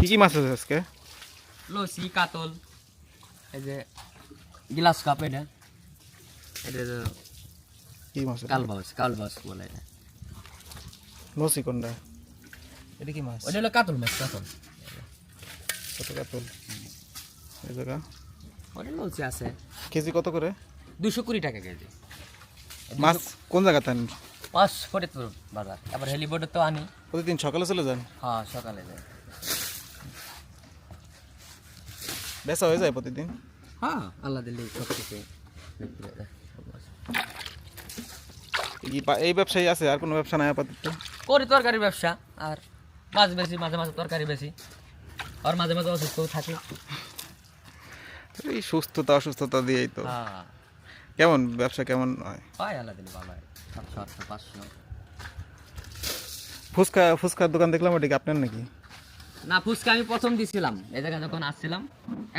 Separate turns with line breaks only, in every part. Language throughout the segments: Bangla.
কি কি মাছ আছে আজকে?
লসি কাতল এই যে গ্লাস কাপ এটা। এটা তো
কি মাছ?
কালবাস কালবাস বলে এটা।
লসি কোনটা? এটা কি মাছ?
ওটা হলো কাতল মাছ কাতল।
কত কাতল। এই জায়গা।
ওটা লসি আছে।
কেজি কত করে?
দুশো কুড়ি টাকা কেজি।
মাছ কোন জায়গাতে আনেন
পাঁচ ফরিদপুর বাজার। আবার হেলিবোর্ডে তো আনি।
প্রতিদিন সকালে চলে যান?
হ্যাঁ সকালে যায়
বেচা হয়ে যায় প্রতিদিন?
হ্যাঁ আল্লাহ সব কিছু
পা- এই ব্যবসায়ী আছে? আর কোনো ব্যবসা নাই আপাতত?
করি তরকারি ব্যবসা আর মাছ বেশি মাঝে মাঝে তরকারি বেশি। আর মাঝে মাঝে অসুস্থ থাকি।
এই সুস্থতা অসুস্থতা দিয়েই তো।
হ্যাঁ।
কেমন ব্যবসা কেমন হয়?
হয় আল্লাহ দিল্লি ভালো হয়। সাতশো আটশো পাঁচশো।
ফুচকা ফুচকার দোকান দেখলাম ওটা কি আপনার নাকি?
না ফুচকা আমি প্রথম দিছিলাম। এই জায়গায় যখন আসছিলাম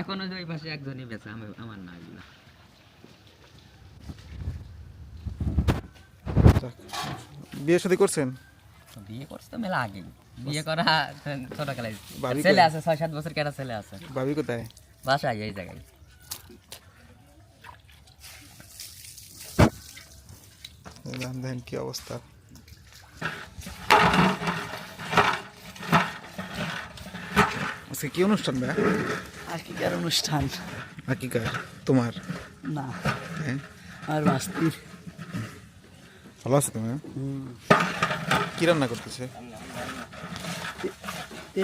এখন ওই পাশে একজনই বেচে আমি আমার না এগুলা।
বিয়ে শাদী করছেন?
বিয়ে করছে তো মেলা আগেই। বিয়ে করা ছোটকালে। ছেলে আছে ছয় সাত বছর কেটা ছেলে আছে।
ভাবি কোথায়?
বাসায় এই জায়গায়।
কি অবস্থা? আজকে কি অনুষ্ঠান ভাই
আজকের অনুষ্ঠান।
হাকিকার তোমার?
না।
হ্যাঁ?
আর বাস্তির।
ভালো আছে তুমি? কি রান্না করতেছে?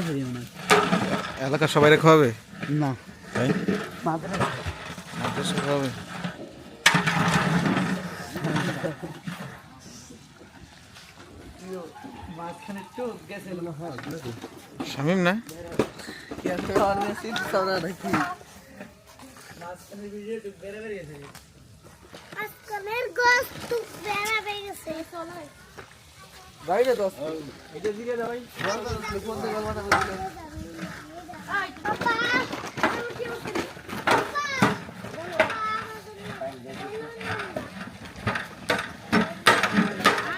হয়।
এলাকার সবাই খাওয়াবে?
না।
তাই
মাদ্রাসা।
মাদ্রাসা খাওয়াবে?
হয়।
শামিম না?
Karnesiydi sonra da
ki. Vai de dost. Ede dige de vai. Var da
telefon de galvana bırak. Ay
baba.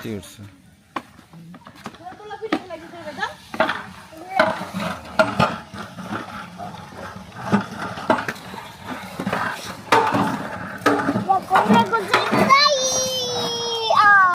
Diyorsun.